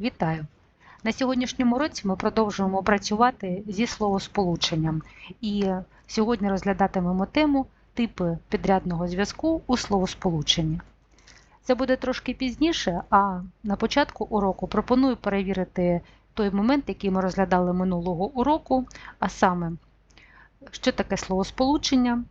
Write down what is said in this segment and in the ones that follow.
Вітаю! На сьогоднішньому році ми продовжуємо працювати зі словосполученням. І сьогодні розглядатимемо тему типи підрядного зв'язку у словосполученні. Це буде трошки пізніше, а на початку уроку пропоную перевірити той момент, який ми розглядали минулого уроку, а саме, що таке словосполучення,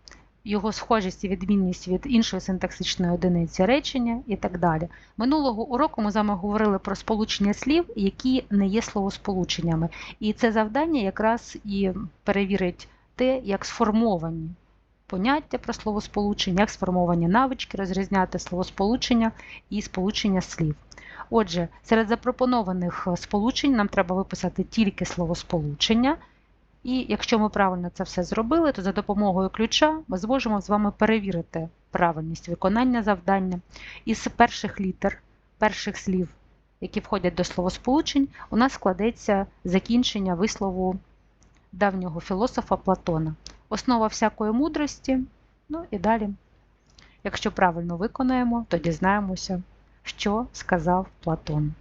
його схожість і відмінність від іншої синтаксичної одиниці речення і так далі. Минулого уроку ми з вами говорили про сполучення слів, які не є словосполученнями. І це завдання якраз і перевірить те, як сформовані поняття про словосполучення, як сформовані навички розрізняти словосполучення і сполучення слів. Отже, серед запропонованих сполучень нам треба виписати тільки словосполучення. І якщо ми правильно це все зробили, то за допомогою ключа ми зможемо з вами перевірити правильність виконання завдання. Із перших літер, перших слів, які входять до словосполучень, у нас складеться закінчення вислову давнього філософа Платона. Основа всякої мудрості. Ну і далі, якщо правильно виконаємо, то дізнаємося, що сказав Платон.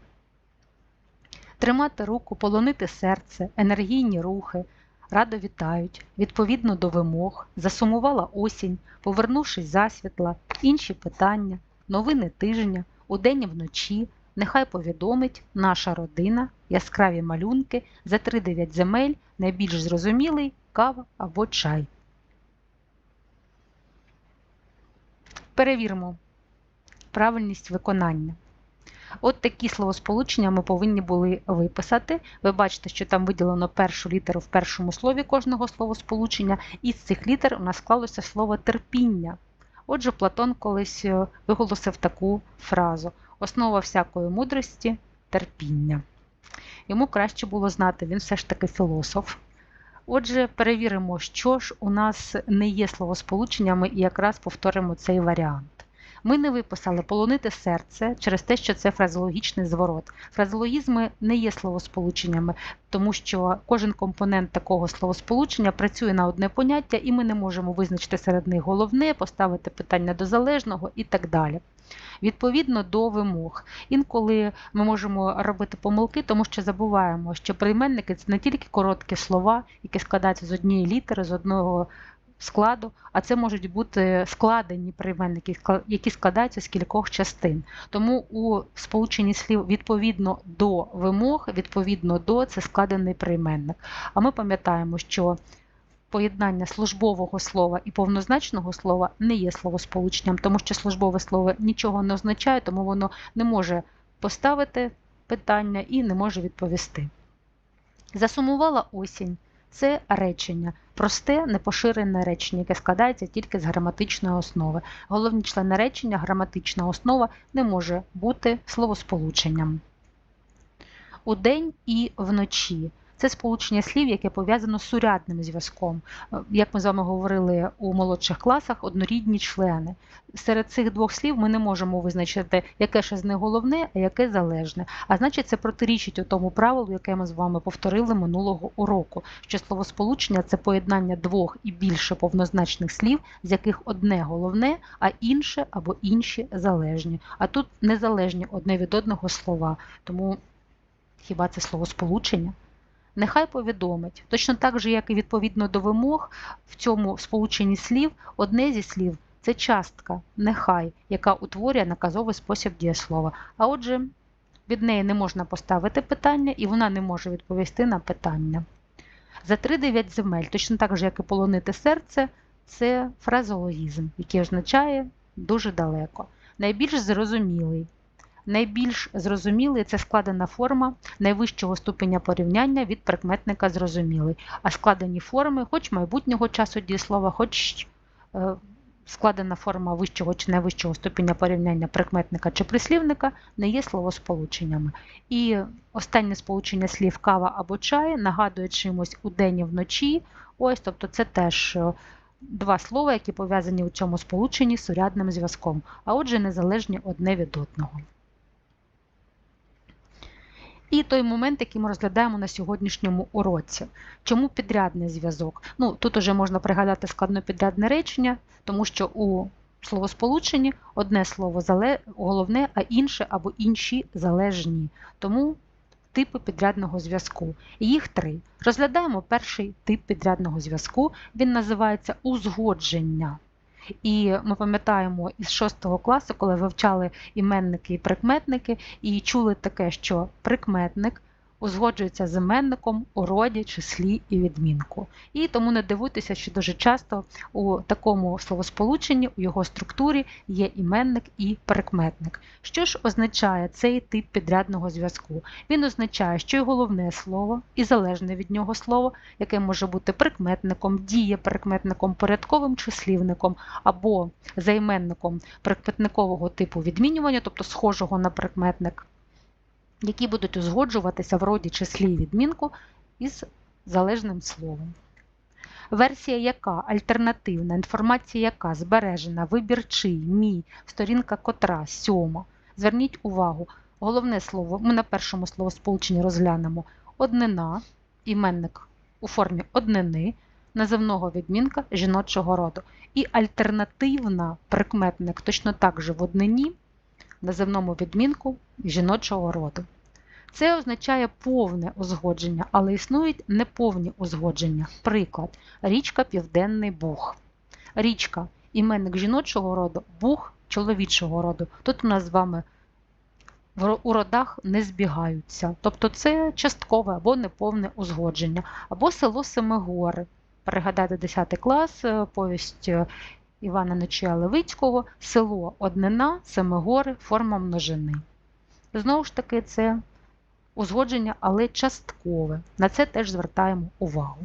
Тримати руку, полонити серце, енергійні рухи радо вітають, відповідно до вимог, засумувала осінь, повернувшись засвітла, інші питання, новини тижня, удень і вночі, нехай повідомить наша родина, яскраві малюнки, за три-дев'ять земель, найбільш зрозумілий кава або чай. Перевіримо правильність виконання. От такі словосполучення ми повинні були виписати. Ви бачите, що там виділено першу літеру в першому слові кожного словосполучення, і з цих літер у нас склалося слово терпіння. Отже, Платон колись е, виголосив таку фразу: основа всякої мудрості терпіння. Йому краще було знати, він все ж таки філософ. Отже, перевіримо, що ж у нас не є словосполученнями, і якраз повторимо цей варіант. Ми не виписали полонити серце через те, що це фразеологічний зворот. Фразеологізми не є словосполученнями, тому що кожен компонент такого словосполучення працює на одне поняття, і ми не можемо визначити серед них головне, поставити питання до залежного і так далі. Відповідно до вимог. Інколи ми можемо робити помилки, тому що забуваємо, що прийменники це не тільки короткі слова, які складаються з однієї літери, з одного складу, а це можуть бути складені прийменники, які складаються з кількох частин. Тому у сполученні слів відповідно до вимог, відповідно до це складений прийменник. А ми пам'ятаємо, що поєднання службового слова і повнозначного слова не є словосполученням, тому що службове слово нічого не означає, тому воно не може поставити питання і не може відповісти. Засумувала осінь. Це речення, просте, непоширене речення, яке складається тільки з граматичної основи. Головні члени речення, граматична основа не може бути словосполученням. Удень і вночі це сполучення слів, яке пов'язано з сурядним зв'язком. Е, як ми з вами говорили у молодших класах, однорідні члени. Серед цих двох слів ми не можемо визначити, яке ж з них головне, а яке залежне. А значить, це протирічить тому правилу, яке ми з вами повторили минулого уроку, що словосполучення це поєднання двох і більше повнозначних слів, з яких одне головне, а інше або інші залежні. А тут незалежні одне від одного слова. Тому хіба це словосполучення? Нехай повідомить. Точно так же, як і відповідно до вимог, в цьому сполученні слів одне зі слів це частка нехай, яка утворює наказовий спосіб дієслова. А отже, від неї не можна поставити питання, і вона не може відповісти на питання. За 3-9 земель, точно так же, як і полонити серце, це фразеологізм, який означає дуже далеко. Найбільш зрозумілий. Найбільш зрозумілий це складена форма найвищого ступеня порівняння від прикметника зрозумілий, а складені форми, хоч майбутнього часу дієслова, хоч е, складена форма вищого чи найвищого ступеня порівняння прикметника чи прислівника не є словосполученнями. І останнє сполучення слів кава або чай нагадує чимось у день і вночі. Ось, тобто це теж. Е, два слова, які пов'язані у цьому сполученні з урядним зв'язком, а отже, незалежні одне від одного. І той момент, який ми розглядаємо на сьогоднішньому уроці. Чому підрядний зв'язок? Ну, Тут уже можна пригадати складнопідрядне речення, тому що у словосполученні одне слово головне, а інше або інші залежні. Тому типи підрядного зв'язку. Їх три. Розглядаємо перший тип підрядного зв'язку. Він називається узгодження. І ми пам'ятаємо із 6 класу, коли вивчали іменники і прикметники, і чули таке, що прикметник узгоджується з іменником у роді, числі і відмінку. І тому не дивуйтеся, що дуже часто у такому словосполученні, у його структурі є іменник і прикметник. Що ж означає цей тип підрядного зв'язку? Він означає, що і головне слово, і залежне від нього слово, яке може бути прикметником, дієприкметником, порядковим числівником або займенником прикметникового типу відмінювання, тобто схожого на прикметник, які будуть узгоджуватися в роді числі відмінку із залежним словом. Версія яка альтернативна, інформація яка збережена, вибір чий, мій, сторінка котра, сьома. Зверніть увагу, головне слово, ми на першому словосполученні розглянемо однина, іменник у формі однини, називного відмінка жіночого роду. І альтернативна прикметник точно так же в однині, називному відмінку жіночого роду. Це означає повне узгодження, але існують неповні узгодження. Приклад, річка Південний Буг. Річка іменник жіночого роду, буг чоловічого роду. Тут у нас з вами у родах не збігаються. Тобто це часткове або неповне узгодження, або село Семигори. Пригадайте 10 клас, е, повість е, Івана Нечія Левицького, село Однина, Семигори, форма множини. Знову ж таки, це узгодження, але часткове. На це теж звертаємо увагу.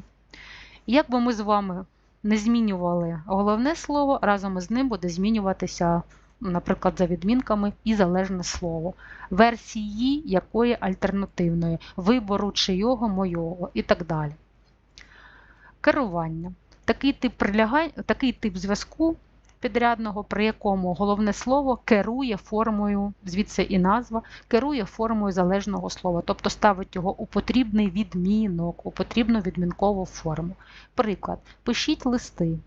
Як би ми з вами не змінювали головне слово, разом із ним буде змінюватися, наприклад, за відмінками і залежне слово, версії якої альтернативної, вибору чийого, мойого і так далі. Керування. Такий тип прилягань, такий тип зв'язку підрядного, при якому головне слово керує формою, звідси і назва, керує формою залежного слова, тобто ставить його у потрібний відмінок, у потрібну відмінкову форму. Приклад, пишіть листи,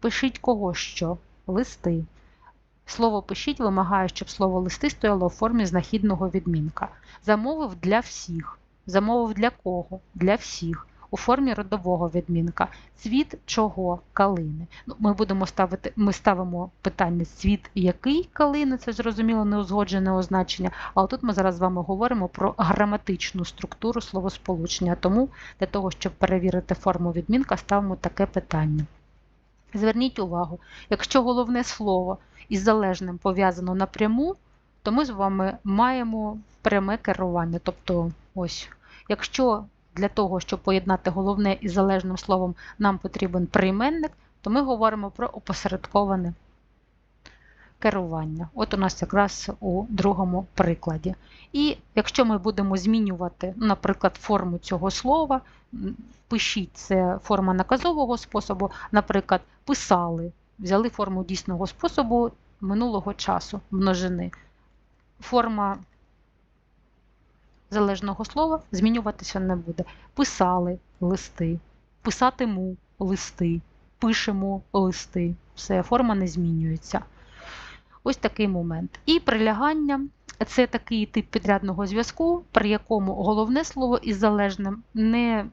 пишіть кого що, листи. Слово пишіть вимагає, щоб слово листи стояло у формі знахідного відмінка. Замовив для всіх. Замовив для кого? Для всіх у формі родового відмінка. Цвіт чого калини. Ну, Ми будемо ставити, ми ставимо питання цвіт який калини, це зрозуміло неузгоджене означення. Але тут ми зараз з вами говоримо про граматичну структуру словосполучення. Тому для того, щоб перевірити форму відмінка, ставимо таке питання. Зверніть увагу, якщо головне слово із залежним пов'язано напряму, то ми з вами маємо пряме керування. Тобто, ось, якщо для того, щоб поєднати головне із залежним словом, нам потрібен прийменник, то ми говоримо про опосередковане керування. От у нас якраз у другому прикладі. І якщо ми будемо змінювати, наприклад, форму цього слова, пишіть це форма наказового способу, наприклад, писали, взяли форму дійсного способу минулого часу множини. Форма залежного слова змінюватися не буде. Писали листи, писатиму листи, пишемо листи. Все, форма не змінюється. Ось такий момент. І прилягання це такий тип підрядного зв'язку, при якому головне слово із залежним не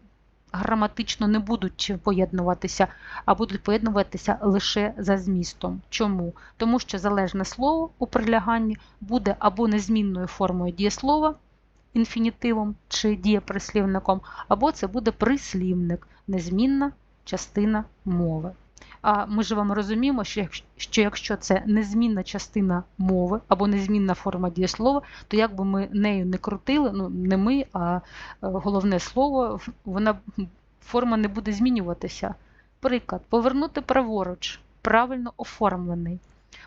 граматично не будуть поєднуватися, а будуть поєднуватися лише за змістом. Чому? Тому що залежне слово у приляганні буде або незмінною формою дієслова, інфінітивом чи дієприслівником, або це буде прислівник, незмінна частина мови. А ми ж вам розуміємо, що якщо це незмінна частина мови або незмінна форма дієслова, то як би ми нею не крутили, ну не ми, а е, головне слово, вона форма не буде змінюватися. Приклад, повернути праворуч, правильно оформлений.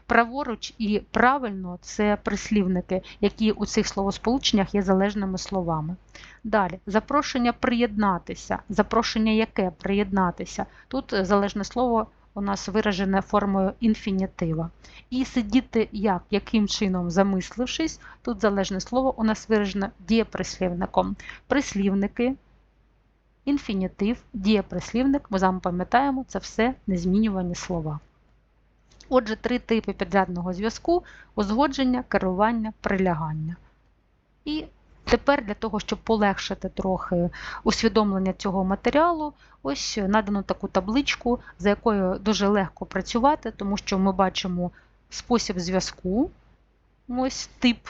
Праворуч і правильно це прислівники, які у цих словосполученнях є залежними словами. Далі, запрошення приєднатися. Запрошення яке приєднатися. Тут залежне слово у нас виражене формою інфінітива. І сидіти як, яким чином замислившись, тут залежне слово у нас виражене дієприслівником. Прислівники, інфінітив, дієприслівник, ми з вами пам'ятаємо, це все незмінювані слова. Отже, три типи підрядного зв'язку узгодження, керування, прилягання. І Тепер для того, щоб полегшити трохи усвідомлення цього матеріалу, ось надано таку табличку, за якою дуже легко працювати, тому що ми бачимо спосіб зв'язку, ось тип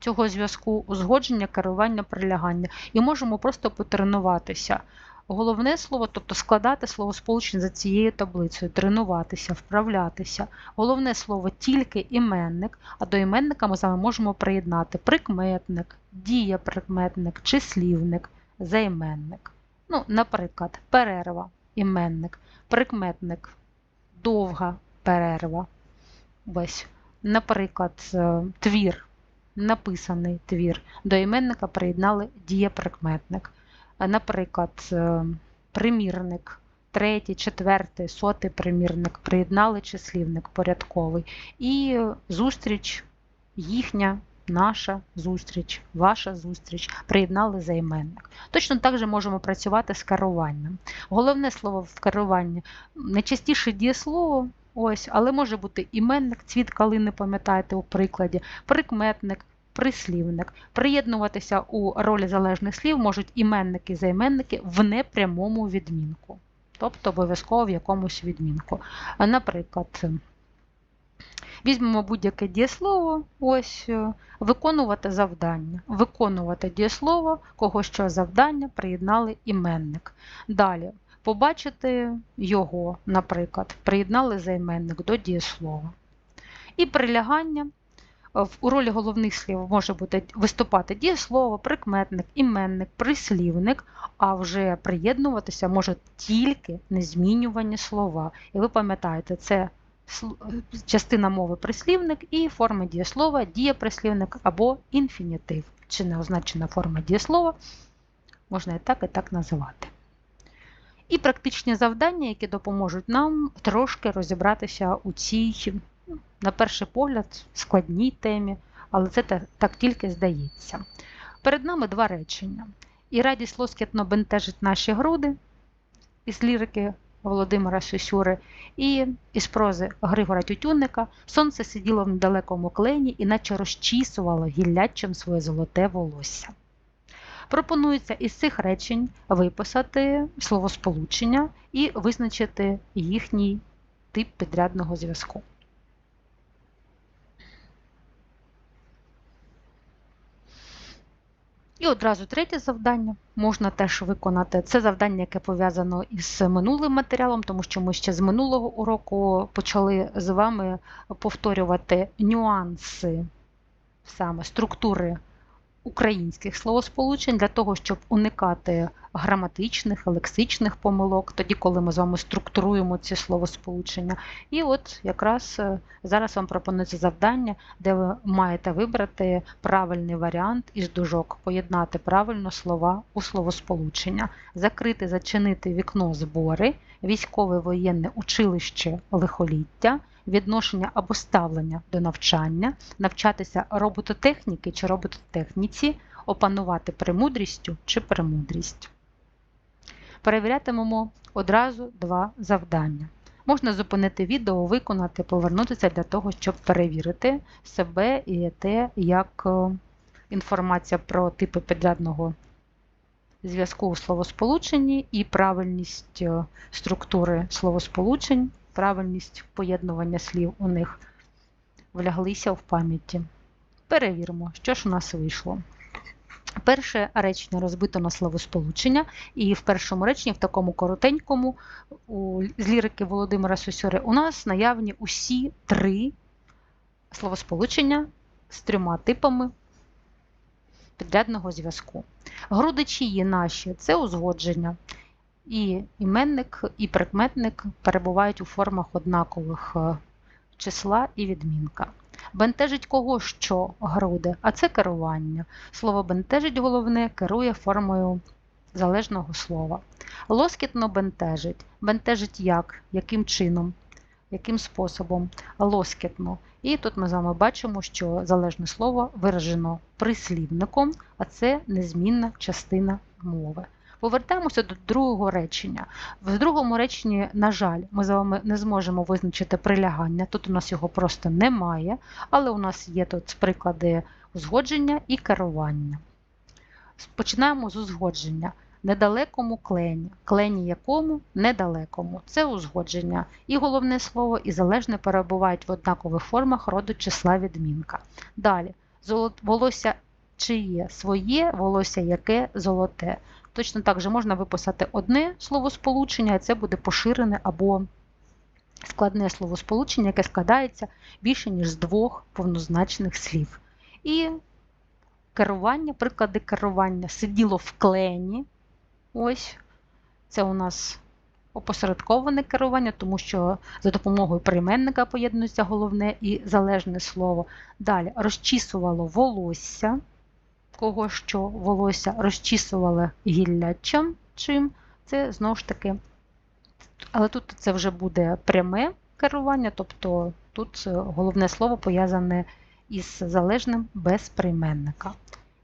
цього зв'язку, узгодження, керування, прилягання. І можемо просто потренуватися. Головне слово, тобто складати словосполучення за цією таблицею, тренуватися, вправлятися. Головне слово тільки іменник, а до іменника ми з вами можемо приєднати прикметник, дієприкметник, числівник, займенник. Ну, Наприклад, перерва, іменник, прикметник, довга перерва. Ось, Наприклад, е, твір, написаний твір. До іменника приєднали дієприкметник наприклад, е, примірник, третій, четвертий, сотий примірник, приєднали числівник порядковий. І зустріч їхня. Наша зустріч, ваша зустріч, приєднали займенник. Точно так же можемо працювати з керуванням. Головне слово в керуванні найчастіше дієслово, ось, але може бути іменник, цвіт калини, пам'ятаєте у прикладі, прикметник, прислівник. Приєднуватися у ролі залежних слів можуть іменники і займенники в непрямому відмінку, тобто обов'язково в якомусь відмінку. Наприклад, візьмемо будь-яке дієслово, ось, е, виконувати завдання. Виконувати дієслово, кого що завдання, приєднали іменник. Далі. Побачити його, наприклад, приєднали займенник до дієслова. І прилягання у ролі головних слів може бути виступати дієслово, прикметник, іменник, прислівник, а вже приєднуватися може тільки незмінювані слова. І ви пам'ятаєте, це частина мови прислівник і форма дієслова, дієприслівник або інфінітив, чи неозначена форма дієслова, можна і так, і так називати. І практичні завдання, які допоможуть нам трошки розібратися у цій на перший погляд, складній темі, але це так тільки здається. Перед нами два речення. І радість лоскітно бентежить наші груди із лірики Володимира Сюсюри, і із прози Григора Тютюнника сонце сиділо в недалекому клені і наче розчісувало гіллячим своє золоте волосся. Пропонується із цих речень виписати словосполучення і визначити їхній тип підрядного зв'язку. І одразу третє завдання можна теж виконати. Це завдання, яке пов'язано із минулим матеріалом, тому що ми ще з минулого уроку почали з вами повторювати нюанси саме структури українських словосполучень для того, щоб уникати граматичних, лексичних помилок, тоді, коли ми з вами структуруємо ці словосполучення. І от якраз е, зараз вам пропонується завдання, де ви маєте вибрати правильний варіант із дужок, поєднати правильно слова у словосполучення, закрити, зачинити вікно збори, військове воєнне училище лихоліття відношення або ставлення до навчання, навчатися робототехніки чи робототехніці, опанувати премудрістю чи премудрість. Перевірятимемо одразу два завдання. Можна зупинити відео, виконати, повернутися для того, щоб перевірити себе і те, як е, інформація про типи підрядного зв'язку у словосполученні і правильність е, структури словосполучень правильність поєднування слів у них вляглися в пам'яті. Перевіримо, що ж у нас вийшло. Перше речення розбито на словосполучення, і в першому реченні, в такому коротенькому, у, з лірики Володимира Сусюри, у нас наявні усі три словосполучення з трьома типами підрядного зв'язку. Грудичі наші це узгодження. І іменник, і прикметник перебувають у формах однакових е, числа і відмінка. Бентежить кого що груди, а це керування. Слово бентежить головне керує формою залежного слова. Лоскітно бентежить. Бентежить як, яким чином, яким способом, лоскітно. І тут ми з вами бачимо, що залежне слово виражено прислівником, а це незмінна частина мови. Повертаємося до другого речення. В другому реченні, на жаль, ми з вами не зможемо визначити прилягання. Тут у нас його просто немає, але у нас є тут приклади узгодження і керування. Починаємо з узгодження. Недалекому клені. Клені якому недалекому. Це узгодження. І головне слово, і залежне перебувають в однакових формах роду числа відмінка. Далі. Волосся чиє своє, волосся яке золоте. Точно так же можна виписати одне словосполучення, і це буде поширене або складне словосполучення, яке складається більше, ніж з двох повнозначних слів. І керування, приклади керування сиділо в клені. Ось це у нас опосередковане керування, тому що за допомогою прийменника поєднується головне і залежне слово. Далі розчісувало волосся. Кого що волосся розчісувало гіллячем чим. Це знову ж таки. Але тут це вже буде пряме керування, тобто тут головне слово пов'язане із залежним без прийменника.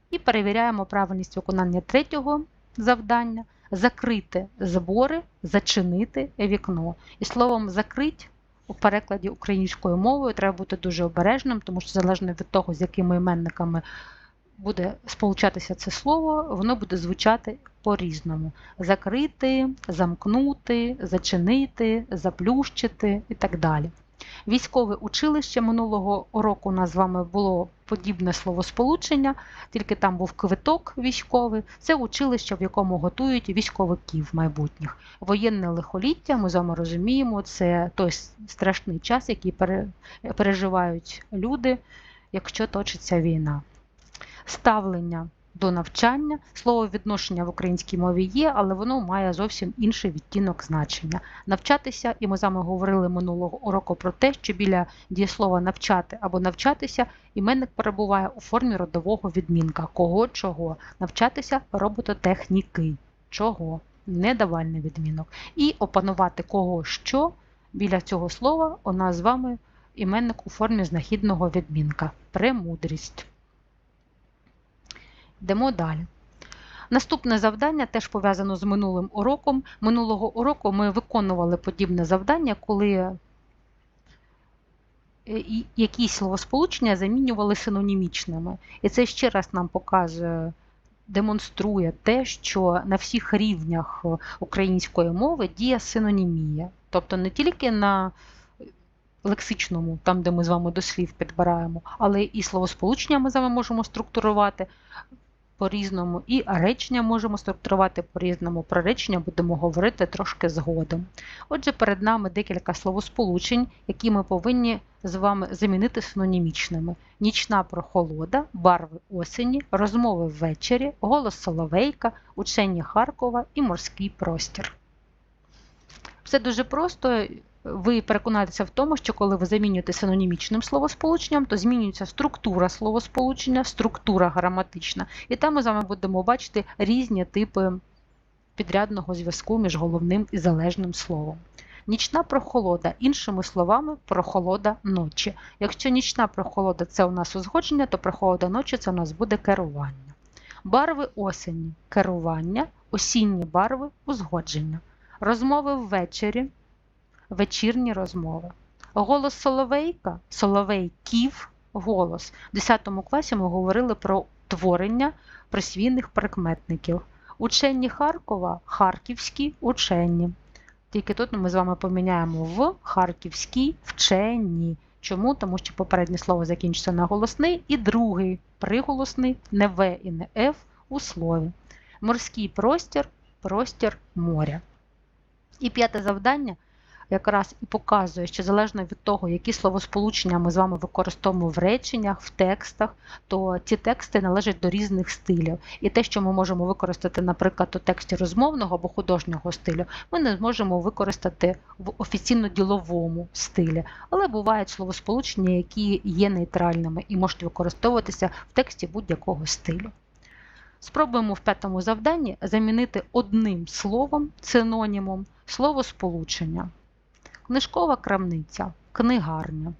І перевіряємо правильність виконання третього завдання закрити збори, зачинити вікно. І словом закрить у перекладі українською мовою треба бути дуже обережним, тому що залежно від того, з якими іменниками буде сполучатися це слово, воно буде звучати по-різному: закрити, замкнути, зачинити, заплющити і так далі. Військове училище минулого року у нас з вами було подібне словосполучення, тільки там був квиток військовий. Це училище, в якому готують військовиків майбутніх. Воєнне лихоліття, ми з вами розуміємо, це той страшний час, який переживають люди, якщо точиться війна. Ставлення до навчання. Слово відношення в українській мові є, але воно має зовсім інший відтінок значення. Навчатися, і ми з вами говорили минулого уроку про те, що біля дієслова навчати або навчатися іменник перебуває у формі родового відмінка. Кого чого? Навчатися робототехніки. Чого? Недавальний відмінок. І опанувати кого що біля цього слова у нас з вами іменник у формі знахідного відмінка. Премудрість. Йдемо далі. Наступне завдання теж пов'язано з минулим уроком. Минулого уроку ми виконували подібне завдання, коли е, якісь словосполучення замінювали синонімічними. І це ще раз нам показує, демонструє те, що на всіх рівнях української мови діє синонімія. Тобто не тільки на лексичному, там, де ми з вами до слів підбираємо, але і словосполучення ми з вами можемо структурувати по-різному, і речення можемо структурувати по-різному. Про речення будемо говорити трошки згодом. Отже, перед нами декілька словосполучень, які ми повинні з вами замінити синонімічними: нічна прохолода, барви осені, розмови ввечері, голос Соловейка, учення Харкова і морський простір. Все дуже просто ви переконаєтеся в тому, що коли ви замінюєте синонімічним словосполученням, то змінюється структура словосполучення, структура граматична. І там ми з вами будемо бачити різні типи підрядного зв'язку між головним і залежним словом. Нічна прохолода, іншими словами, прохолода ночі. Якщо нічна прохолода це у нас узгодження, то прохолода ночі це у нас буде керування. Барви осені керування, осінні барви узгодження. Розмови ввечері вечірні розмови. Голос Соловейка, Соловейків голос. В 10 класі ми говорили про творення присвійних прикметників. Учені Харкова харківські учені. Тільки тут ми з вами поміняємо в харківські вчені. Чому? Тому що попереднє слово закінчиться на голосний, і другий приголосний не В і не Ф у слові. Морський простір простір моря. І п'яте завдання якраз і показує, що залежно від того, які словосполучення ми з вами використовуємо в реченнях, в текстах, то ці тексти належать до різних стилів. І те, що ми можемо використати, наприклад, у тексті розмовного або художнього стилю, ми не зможемо використати в офіційно-діловому стилі. Але бувають словосполучення, які є нейтральними і можуть використовуватися в тексті будь-якого стилю. Спробуємо в п'ятому завданні замінити одним словом, синонімом словосполучення книжкова крамниця, книгарня.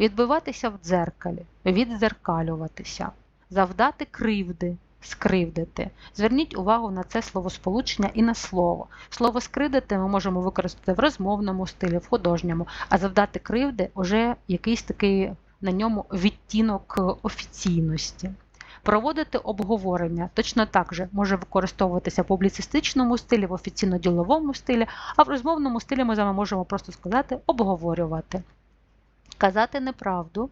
Відбиватися в дзеркалі, віддзеркалюватися, завдати кривди, скривдити. Зверніть увагу на це словосполучення і на слово. Слово скривдити ми можемо використати в розмовному стилі, в художньому, а завдати кривди вже якийсь такий на ньому відтінок офіційності. Проводити обговорення точно так же може використовуватися в публіцистичному стилі, в офіційно-діловому стилі, а в розмовному стилі ми з вами можемо просто сказати обговорювати. Казати неправду,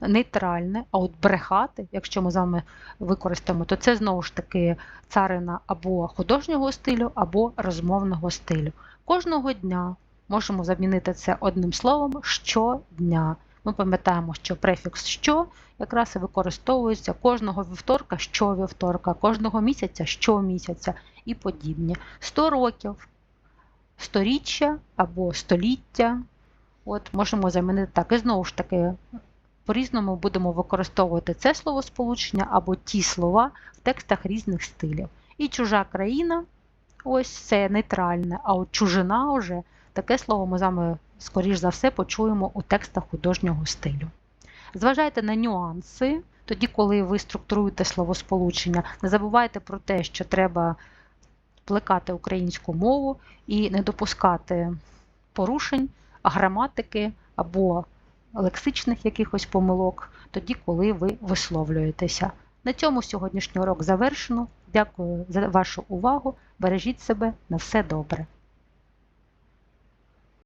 нейтральне, а от брехати, якщо ми з вами використаємо, то це знову ж таки царина або художнього стилю, або розмовного стилю. Кожного дня можемо замінити це одним словом щодня. Ми пам'ятаємо, що префікс що якраз і використовується кожного вівторка щовівторка, кожного місяця щомісяця і подібні. 100 років, сторіччя або століття. От Можемо замінити так. І знову ж таки, по-різному будемо використовувати це словосполучення або ті слова в текстах різних стилів. І чужа країна, ось це нейтральне, а от чужина вже таке слово ми з вами, скоріш за все, почуємо у текстах художнього стилю. Зважайте на нюанси, тоді, коли ви структуруєте словосполучення, не забувайте про те, що треба плекати українську мову і не допускати порушень граматики або лексичних якихось помилок, тоді, коли ви висловлюєтеся. На цьому сьогоднішній урок завершено. Дякую за вашу увагу. Бережіть себе на все добре.